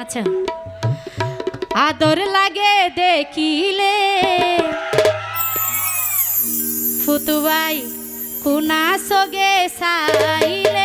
আচ্ছা। আদর লাগে দেখিলে। ফুতুবাই কুনা সগে সাইলে।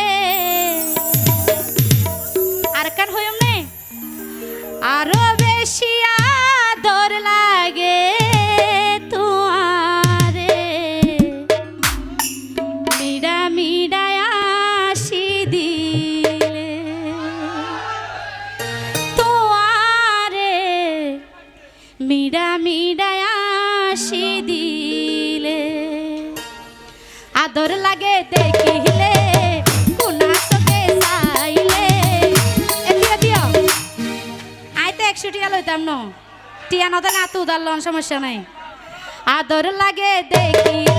আদর লাগে দেখিলে কোনা লইতাম ন। টিয়া নতে না তো উদার লন সমস্যা নাই। আদর লাগে দেখিলে